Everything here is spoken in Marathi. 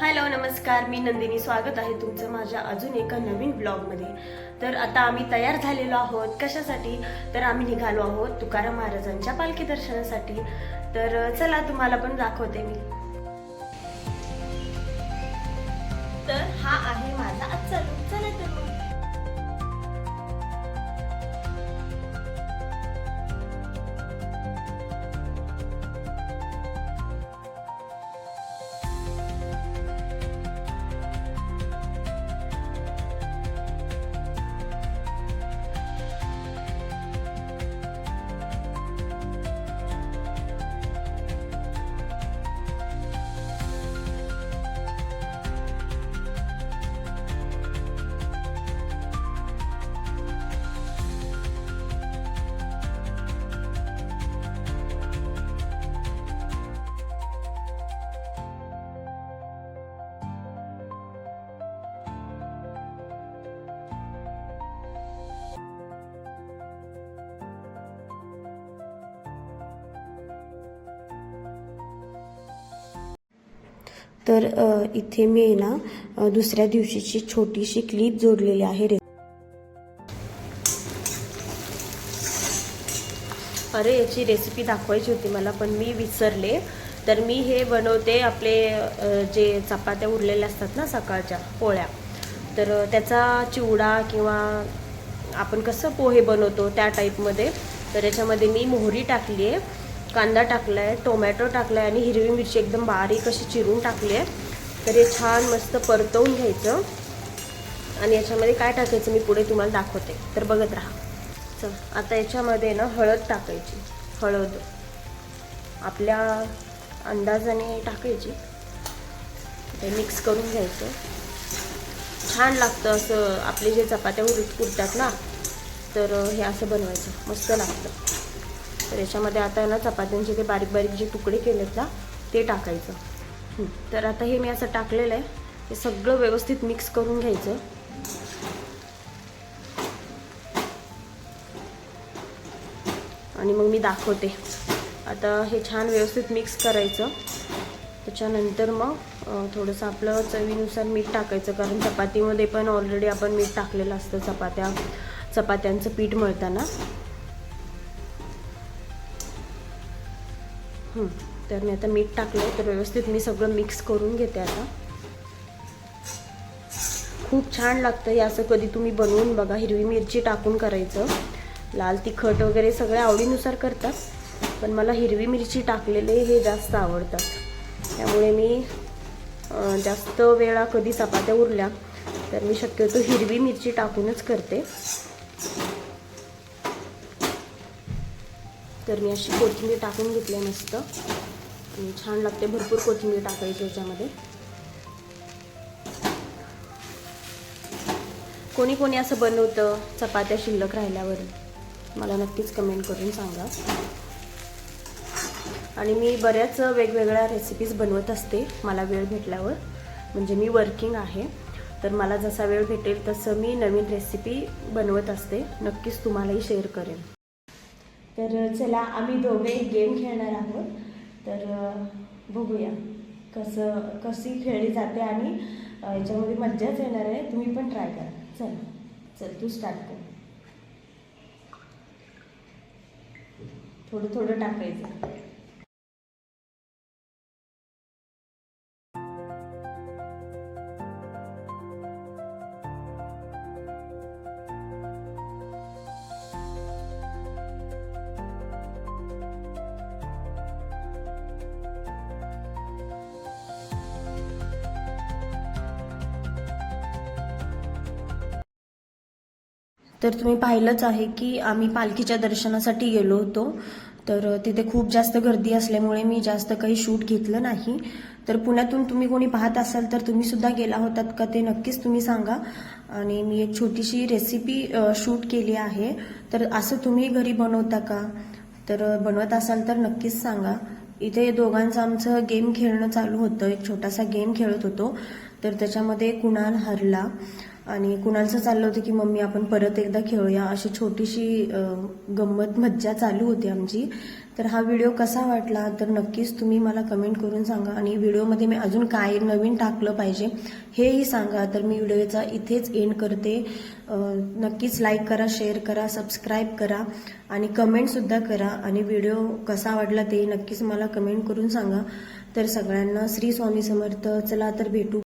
हॅलो नमस्कार. मी नंदिनी. स्वागत आहे तुमचं माझ्या अजून एका नवीन ब्लॉगमध्ये तर आता आम्ही तयार झालेलो आहोत. कशासाठी? तर आम्ही निघालो आहोत तुकाराम महाराजांच्या पालखी दर्शनासाठी. तर चला तुम्हाला पण दाखवते मी. तर हा आहे माझा आजचा लुक चला तर तर इथे मी आहे ना दुसऱ्या दिवशीची छोटीशी क्लिप जोडलेली आहे रे. अरे याची रेसिपी दाखवायची होती मला पण मी विसरले. तर मी हे बनवते आपले जे चपात्या उरलेल्या असतात ना सकाळच्या पोळ्या. तर त्याचा चिवडा किंवा आपण कसं पोहे बनवतो त्या टाईपमध्ये तर याच्यामध्ये मी मोहरी टाकली आहे. कांदा टाकला आहे टोमॅटो टाकला आहे आणि हिरवी मिरची एकदम बारीक अशी चिरून टाकली आहे. तर हे छान मस्त परतवून घ्यायचं. आणि याच्यामध्ये काय टाकायचं मी पुढे तुम्हाला दाखवते. तर बघत राहा. चल आता याच्यामध्ये ना हळद टाकायची. हळद. आपल्या अंदाजाने टाकायची. ते मिक्स करून घ्यायचं. छान लागतं असं. आपले जे चपात्या उरत उरतात ना तर हे असं बनवायचं. मस्त लागतं. तर याच्यामध्ये आता ना चपात्यांचे ते बारीक बारीक जे तुकडे केलेत ना ते टाकायचं. तर आता हे मी असं टाकलेलं आहे. हे सगळं व्यवस्थित मिक्स करून घ्यायचं. आणि मग मी दाखवते. आता हे छान व्यवस्थित मिक्स करायचं. त्याच्यानंतर मग थोडंसं आपलं चवीनुसार मीठ टाकायचं. कारण चपातीमध्ये पण ऑलरेडी आपण मीठ टाकलेलं असतं चपात्या चपात्यांचं पीठ मळताना. तर मी आता मीठ टाकलं तर व्यवस्थित मी सगळं मिक्स करून घेते आता. खूप छान लागतं हे असं कधी तुम्ही बनवून बघा हिरवी मिरची टाकून करायचं. लाल तिखट वगैरे सगळ्या आवडीनुसार करतात पण मला हिरवी मिरची टाकलेले हे जास्त आवडतात. त्यामुळे मी जास्त वेळा कधी चपात्या उरल्या तर मी शक्यतो हिरवी मिरची टाकूनच करते. तर मी अशी कोथिंबीर टाकून घेतली आहे मस्त. आणि छान लागते भरपूर कोथिंबीर टाकायची याच्यामध्ये. कोणी कोणी असं बनवतं चपात्या शिल्लक राहिल्यावर मला नक्कीच कमेंट करून सांगा. आणि मी बऱ्याच वेगवेगळ्या रेसिपीज बनवत असते मला वेळ भेटल्यावर. म्हणजे मी वर्किंग आहे तर मला जसा वेळ भेटेल तसं मी नवीन रेसिपी बनवत असते. नक्कीच तुम्हालाही शेअर करेन. तर चला आम्ही दोघे गेम खेळणार आहोत. तर बघूया कसं कशी खेळली जाते आणि याच्यामध्ये मज्जाच येणार आहे. तुम्ही पण ट्राय करा. चल चल तू स्टार्ट कर. थोडं थोडं टाकायचं. तर तुम्ही पाहिलंच आहे की आम्ही पालखीच्या दर्शनासाठी गेलो होतो. तर तिथे खूप जास्त गर्दी असल्यामुळे मी जास्त काही शूट घेतलं नाही. तर पुण्यातून तुम्ही कोणी पाहत असाल तर तुम्ही सुद्धा गेला होतात का ते नक्कीच तुम्ही सांगा. आणि मी एक छोटीशी रेसिपी शूट केली आहे. तर असं तुम्ही घरी बनवता का? तर बनवत असाल तर नक्कीच सांगा. इथे दोघांचं आमचं गेम खेळणं चालू होतं. एक छोटासा गेम खेळत होतो. तर त्याच्यामध्ये कुणाल हरला आणि कुणालचं चाललं होतं की मम्मी आपण परत एकदा खेळूया अशी छोटीशी गंमत मज्जा चालू होती आमची. तर हा व्हिडिओ कसा वाटला तर नक्कीच तुम्ही मला कमेंट करून सांगा आणि व्हिडिओमध्ये मी अजून काय नवीन टाकलं पाहिजे हेही सांगा. तर मी व्हिडिओचा इथेच एंड करते. नक्कीच लाईक करा शेअर करा सबस्क्राईब करा आणि कमेंटसुद्धा करा आणि व्हिडिओ कसा वाटला ते नक्कीच मला कमेंट करून सांगा. तर सगळ्यांना श्री स्वामी समर्थ चला तर भेटू.